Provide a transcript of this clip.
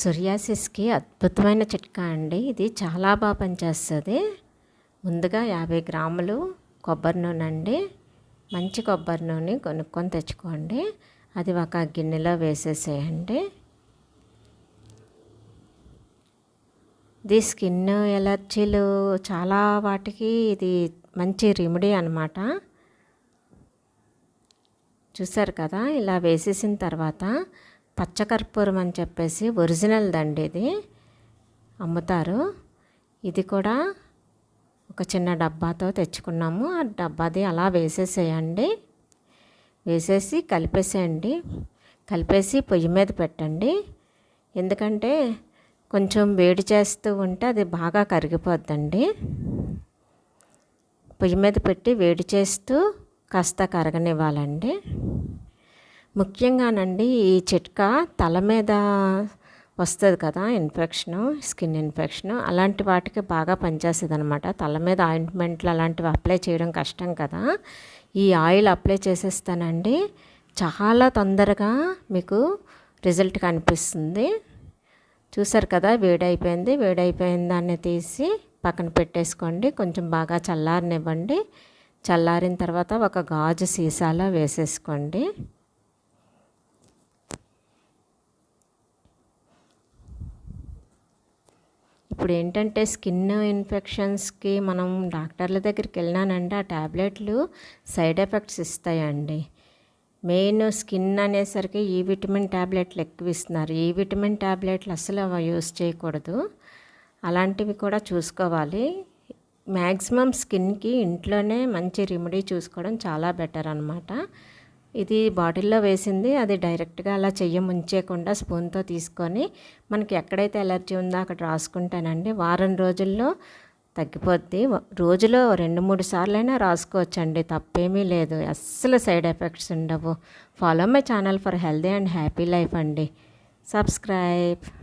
సొరియాసిస్కి అద్భుతమైన చిట్కా అండి. ఇది చాలా బాగా పనిచేస్తుంది. ముందుగా యాభై గ్రాములు కొబ్బరి నూనె అండి. మంచి కొబ్బరి నూనె కొనుక్కొని తెచ్చుకోండి. అది ఒక గిన్నెలో వేసేసేయండి. ఇది స్కిన్ ఎలర్జీలు చాలా వాటికి ఇది మంచి రెమెడీ అనమాట చూసారు కదా ఇలా వేసేసిన తర్వాత పచ్చకర్పూరం అని చెప్పేసి ఒరిజినల్ దండి ఇది. అమ్ముతారు. ఇది కూడా ఒక చిన్న డబ్బాతో తెచ్చుకున్నాము. ఆ డబ్బాది అలా వేసేసేయండి. వేసేసి కలిపేసేయండి. కలిపేసి పొయ్యి మీద పెట్టండి. ఎందుకంటే కొంచెం వేడి చేస్తూ ఉంటే అది బాగా కరిగిపోద్దండి. పొయ్యి మీద పెట్టి వేడి చేస్తూ కాస్త కరగనివ్వాలండి. ముఖ్యంగానండి ఈ చిట్కా తల మీద వస్తుంది కదా ఇన్ఫెక్షను స్కిన్ ఇన్ఫెక్షను అలాంటి వాటికి బాగా పనిచేస్తుంది అనమాట తల మీద ఆయింట్మెంట్లు అలాంటివి అప్లై చేయడం కష్టం కదా. ఈ ఆయిల్ అప్లై చేసేస్తానండి. చాలా తొందరగా మీకు రిజల్ట్ కనిపిస్తుంది. చూసారు కదా వేడైపోయింది. వేడైపోయిన దాన్ని తీసి పక్కన పెట్టేసుకోండి. కొంచెం బాగా చల్లారనివ్వండి. చల్లారిన తర్వాత ఒక గాజు సీసాలో వేసేసుకోండి. ఇప్పుడు ఏంటంటే స్కిన్ ఇన్ఫెక్షన్స్కి మనం డాక్టర్ల దగ్గరికి వెళ్ళినానంటే ఆ ట్యాబ్లెట్లు సైడ్ ఎఫెక్ట్స్ ఇస్తాయండి. మెయిన్ స్కిన్ అనేసరికి ఈ విటమిన్ ట్యాబ్లెట్లు ఎక్కువ ఇస్తున్నారు ఈ విటమిన్ ట్యాబ్లెట్లు అసలు యూస్ చేయకూడదు. అలాంటివి కూడా చూసుకోవాలి. మ్యాక్సిమం స్కిన్కి ఇంట్లోనే మంచి రెమెడీ చూసుకోవడం చాలా బెటర్ అనమాట ఇది బాటిల్లో వేసింది అది డైరెక్ట్గా అలా చెయ్యి ముంచేయకుండా స్పూన్తో తీసుకొని మనకి ఎక్కడైతే ఎలర్జీ ఉందో అక్కడ రాసుకుంటానండి. వారం రోజుల్లో తగ్గిపోద్ది. రోజులో రెండు మూడు సార్లు అయినా రాసుకోవచ్చండి తప్పేమీ లేదు. అస్సలు సైడ్ ఎఫెక్ట్స్ ఉండవు. Follow my channel for healthy and happy life అండి. సబ్స్క్రైబ్.